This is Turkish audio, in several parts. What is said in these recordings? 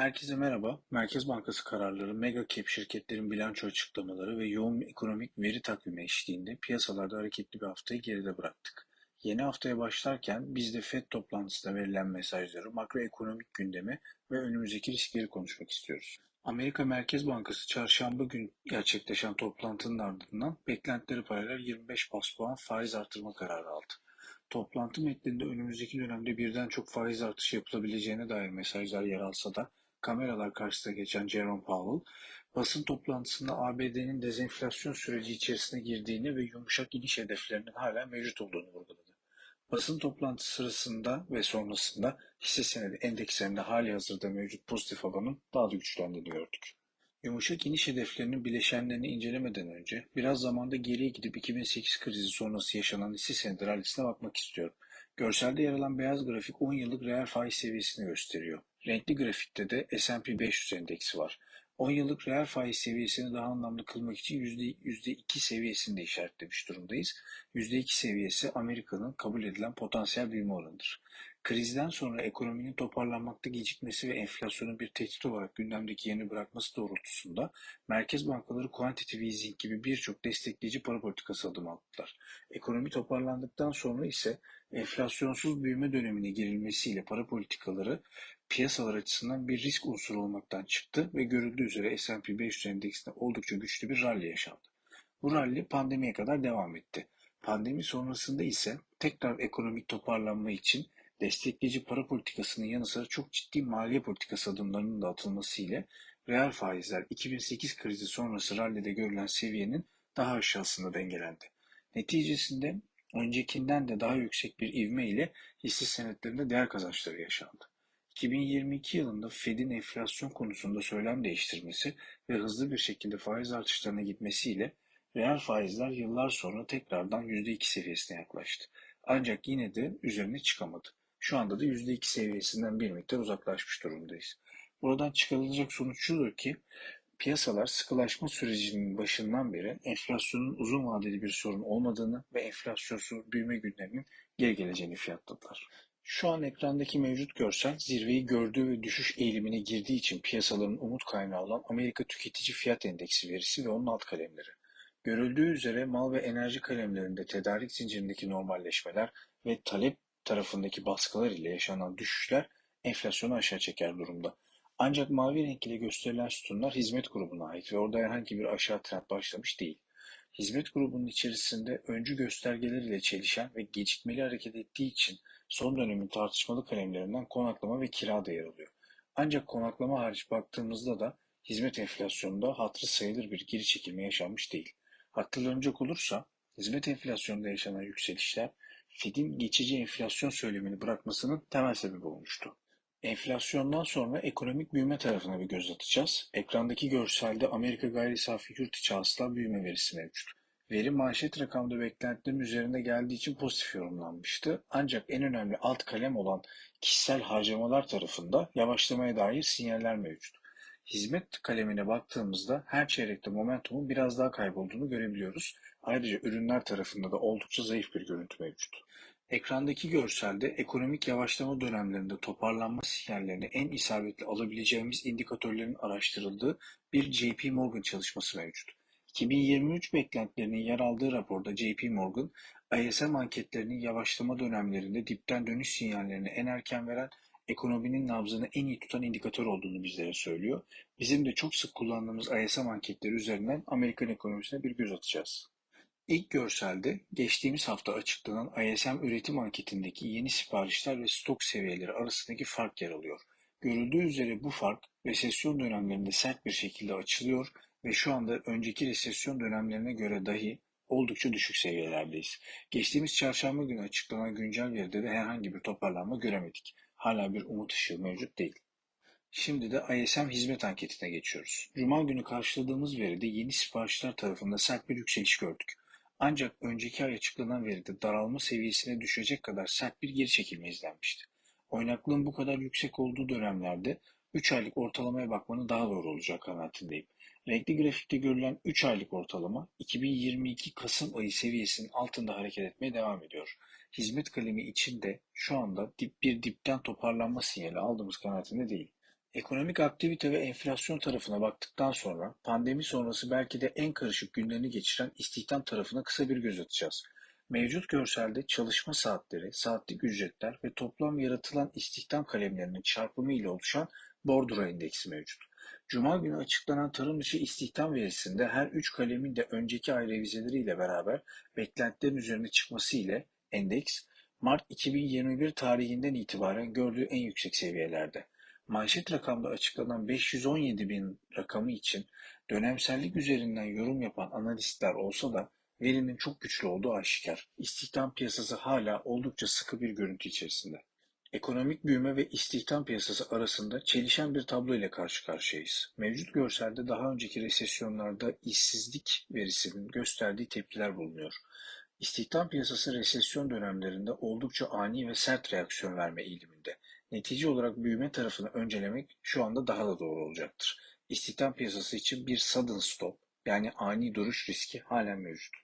Herkese merhaba. Merkez Bankası kararları, mega cap şirketlerin bilanço açıklamaları ve yoğun ekonomik veri takvimi eşliğinde piyasalarda hareketli bir haftayı geride bıraktık. Yeni haftaya başlarken biz de FED toplantısında verilen mesajları, makroekonomik gündemi ve önümüzdeki riskleri konuşmak istiyoruz. Amerika Merkez Bankası çarşamba gün gerçekleşen toplantının ardından beklentileri paralel 25 bas puan faiz artırma kararı aldı. Toplantı metninde önümüzdeki dönemde birden çok faiz artışı yapılabileceğine dair mesajlar yer alsa da kameralar karşısında geçen Jerome Powell, basın toplantısında ABD'nin dezenflasyon süreci içerisine girdiğini ve yumuşak iniş hedeflerinin hala mevcut olduğunu vurguladı. Basın toplantısı sırasında ve sonrasında hisse senedi endekslerinde hali hazırda mevcut pozitif havanın daha da güçlendiğini gördük. Yumuşak iniş hedeflerinin bileşenlerini incelemeden önce biraz zamanda geriye gidip 2008 krizi sonrası yaşanan hisse senedi rallisine bakmak istiyorum. Görselde yer alan beyaz grafik 10 yıllık reel faiz seviyesini gösteriyor. Renkli grafikte de S&P 500 endeksi var. 10 yıllık reel faiz seviyesini daha anlamlı kılmak için %2 seviyesinde işaretlemiş durumdayız. %2 seviyesi Amerika'nın kabul edilen potansiyel büyüme oranıdır. Krizden sonra ekonominin toparlanmakta gecikmesi ve enflasyonun bir tehdit olarak gündemdeki yerini bırakması doğrultusunda merkez bankaları quantitative easing gibi birçok destekleyici para politikası adım attılar. Ekonomi toparlandıktan sonra ise enflasyonsuz büyüme dönemine girilmesiyle para politikaları piyasalar açısından bir risk unsuru olmaktan çıktı ve görüldüğü üzere S&P 500 endeksinde oldukça güçlü bir rally yaşandı. Bu rally pandemiye kadar devam etti. Pandemi sonrasında ise tekrar ekonomik toparlanma için destekleyici para politikasının yanı sıra çok ciddi maliye politikası adımlarının da atılması ile reel faizler 2008 krizi sonrası rallide görülen seviyenin daha aşağısında dengelendi. Neticesinde öncekinden de daha yüksek bir ivme ile hisse senetlerinde değer kazançları yaşandı. 2022 yılında Fed'in enflasyon konusunda söylem değiştirmesi ve hızlı bir şekilde faiz artışlarına gitmesiyle reel faizler yıllar sonra tekrardan %2 seviyesine yaklaştı. Ancak yine de üzerine çıkamadı. Şu anda da %2 seviyesinden bir miktar uzaklaşmış durumdayız. Buradan çıkarılacak sonuç şudur ki piyasalar sıkılaşma sürecinin başından beri enflasyonun uzun vadeli bir sorun olmadığını ve enflasyonsuz büyüme gündeminin geri geleceğini fiyatladılar. Şu an ekrandaki mevcut görsel zirveyi gördüğü ve düşüş eğilimine girdiği için piyasaların umut kaynağı olan Amerika Tüketici Fiyat Endeksi verisi ve onun alt kalemleri. Görüldüğü üzere mal ve enerji kalemlerinde tedarik zincirindeki normalleşmeler ve talep tarafındaki baskılar ile yaşanan düşüşler enflasyonu aşağı çeker durumda. Ancak mavi renk ile gösterilen sütunlar hizmet grubuna ait ve orada herhangi bir aşağı trend başlamış değil. Hizmet grubunun içerisinde öncü göstergeler ile çelişen ve gecikmeli hareket ettiği için son dönemin tartışmalı kalemlerinden konaklama ve kira da yer alıyor. Ancak konaklama hariç baktığımızda da hizmet enflasyonunda hatırı sayılır bir geri çekilme yaşanmış değil. Hatırlanacak olursa hizmet enflasyonunda yaşanan yükselişler Fed'in geçici enflasyon söylemini bırakmasının temel sebebi olmuştu. Enflasyondan sonra ekonomik büyüme tarafına bir göz atacağız. Ekrandaki görselde Amerika gayri safi yurt içi hasıla büyüme verisi mevcut. Veri manşet rakamda beklentilerin üzerinde geldiği için pozitif yorumlanmıştı. Ancak en önemli alt kalem olan kişisel harcamalar tarafında yavaşlamaya dair sinyaller mevcut. Hizmet kalemine baktığımızda her çeyrekte momentumun biraz daha kaybolduğunu görebiliyoruz. Ayrıca ürünler tarafında da oldukça zayıf bir görüntü mevcut. Ekrandaki görselde ekonomik yavaşlama dönemlerinde toparlanma sinyallerini en isabetli alabileceğimiz indikatörlerin araştırıldığı bir JP Morgan çalışması mevcut. 2023 beklentilerinin yer aldığı raporda JP Morgan, ISM anketlerinin yavaşlama dönemlerinde dipten dönüş sinyallerini en erken veren ekonominin nabzını en iyi tutan indikatör olduğunu bizlere söylüyor. Bizim de çok sık kullandığımız ISM anketleri üzerinden Amerikan ekonomisine bir göz atacağız. İlk görselde geçtiğimiz hafta açıklanan ISM üretim anketindeki yeni siparişler ve stok seviyeleri arasındaki fark yer alıyor. Görüldüğü üzere bu fark resesyon dönemlerinde sert bir şekilde açılıyor ve şu anda önceki resesyon dönemlerine göre dahi oldukça düşük seviyelerdeyiz. Geçtiğimiz çarşamba günü açıklanan güncel veride de herhangi bir toparlanma göremedik. Hala bir umut ışığı mevcut değil. Şimdi de ISM hizmet anketine geçiyoruz. Cuma günü karşıladığımız veride yeni siparişler tarafında sert bir yükseliş gördük. Ancak önceki ay açıklanan veride daralma seviyesine düşecek kadar sert bir geri çekilme izlenmişti. Oynaklığın bu kadar yüksek olduğu dönemlerde 3 aylık ortalamaya bakmanın daha doğru olacağı kanaatindeyim. Renkli grafikte görülen 3 aylık ortalama 2022 Kasım ayı seviyesinin altında hareket etmeye devam ediyor. Hizmet kalemi içinde şu anda dip bir dipten toparlanma sinyali aldığımız kanaatinde değil. Ekonomik aktivite ve enflasyon tarafına baktıktan sonra pandemi sonrası belki de en karışık günlerini geçiren istihdam tarafına kısa bir göz atacağız. Mevcut görselde çalışma saatleri, saatlik ücretler ve toplam yaratılan istihdam kalemlerinin çarpımı ile oluşan Bordura endeksi mevcut. Cuma günü açıklanan tarım dışı istihdam verisinde her üç kalemin de önceki ay revizeleriyle beraber beklentilerin üzerine çıkması ile endeks Mart 2021 tarihinden itibaren gördüğü en yüksek seviyelerde. Manşet rakamda açıklanan 517 bin rakamı için dönemsellik üzerinden yorum yapan analistler olsa da verinin çok güçlü olduğu aşikar. İstihdam piyasası hala oldukça sıkı bir görüntü içerisinde. Ekonomik büyüme ve istihdam piyasası arasında çelişen bir tablo ile karşı karşıyayız. Mevcut görselde daha önceki resesyonlarda işsizlik verisinin gösterdiği tepkiler bulunuyor. İstihdam piyasası resesyon dönemlerinde oldukça ani ve sert reaksiyon verme eğiliminde. Netice olarak büyüme tarafını öncelemek şu anda daha da doğru olacaktır. İstihdam piyasası için bir sudden stop yani ani duruş riski halen mevcut.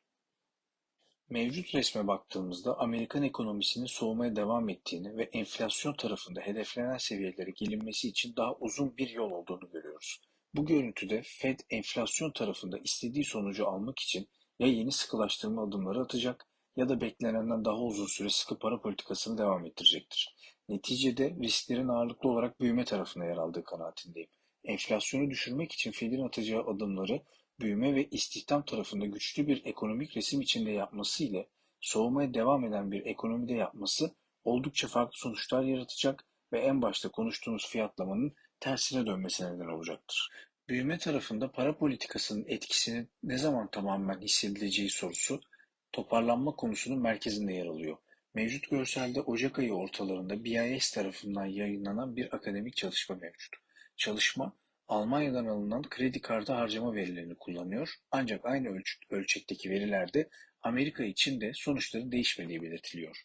Mevcut resme baktığımızda Amerikan ekonomisinin soğumaya devam ettiğini ve enflasyon tarafında hedeflenen seviyelere gelinmesi için daha uzun bir yol olduğunu görüyoruz. Bu görüntüde Fed enflasyon tarafında istediği sonucu almak için ya yeni sıkılaştırma adımları atacak ya da beklenenden daha uzun süre sıkı para politikasını devam ettirecektir. Neticede risklerin ağırlıklı olarak büyüme tarafına yer aldığı kanaatindeyim. Enflasyonu düşürmek için Fed'in atacağı adımları büyüme ve istihdam tarafında güçlü bir ekonomik resim içinde yapması ile soğumaya devam eden bir ekonomide yapması oldukça farklı sonuçlar yaratacak ve en başta konuştuğumuz fiyatlamanın tersine dönmesine neden olacaktır. Büyüme tarafında para politikasının etkisinin ne zaman tamamen hissedileceği sorusu toparlanma konusunun merkezinde yer alıyor. Mevcut görselde Ocak ayı ortalarında BIS tarafından yayınlanan bir akademik çalışma mevcut. Çalışma, Almanya'dan alınan kredi kartı harcama verilerini kullanıyor ancak aynı ölç ölçekteki verilerde Amerika için de sonuçların değişmediği belirtiliyor.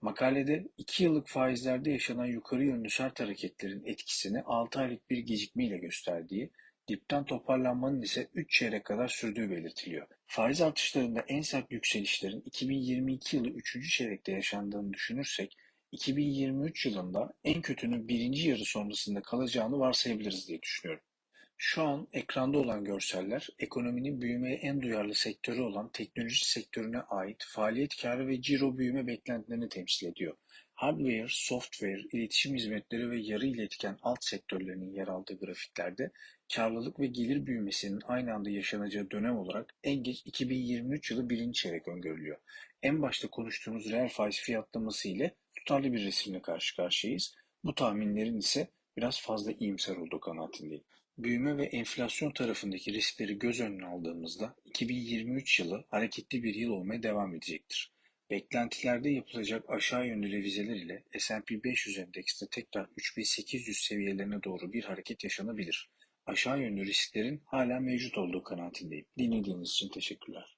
Makalede iki yıllık faizlerde yaşanan yukarı yönlü sert hareketlerin etkisini 6 aylık bir gecikmeyle gösterdiği, dipten toparlanmanın ise 3 çeyrek kadar sürdüğü belirtiliyor. Faiz artışlarında en sert yükselişlerin 2022 yılı 3. çeyrekte yaşandığını düşünürsek 2023 yılında en kötünün birinci yarı sonrasında kalacağını varsayabiliriz diye düşünüyorum. Şu an ekranda olan görseller, ekonominin büyümeye en duyarlı sektörü olan teknoloji sektörüne ait faaliyet karı ve ciro büyüme beklentilerini temsil ediyor. Hardware, software, iletişim hizmetleri ve yarı iletken alt sektörlerinin yer aldığı grafiklerde karlılık ve gelir büyümesinin aynı anda yaşanacağı dönem olarak en geç 2023 yılı birinci çeyrek öngörülüyor. En başta konuştuğumuz reel faiz fiyatlaması ile tutarlı bir resimle karşı karşıyayız. Bu tahminlerin ise biraz fazla iyimser olduğu kanaatindeyim. Büyüme ve enflasyon tarafındaki riskleri göz önüne aldığımızda 2023 yılı hareketli bir yıl olmaya devam edecektir. Beklentilerde yapılacak aşağı yönlü revizeler ile S&P 500 endekste tekrar 3800 seviyelerine doğru bir hareket yaşanabilir. Aşağı yönlü risklerin hala mevcut olduğu kanaatindeyim. Dinlediğiniz için teşekkürler.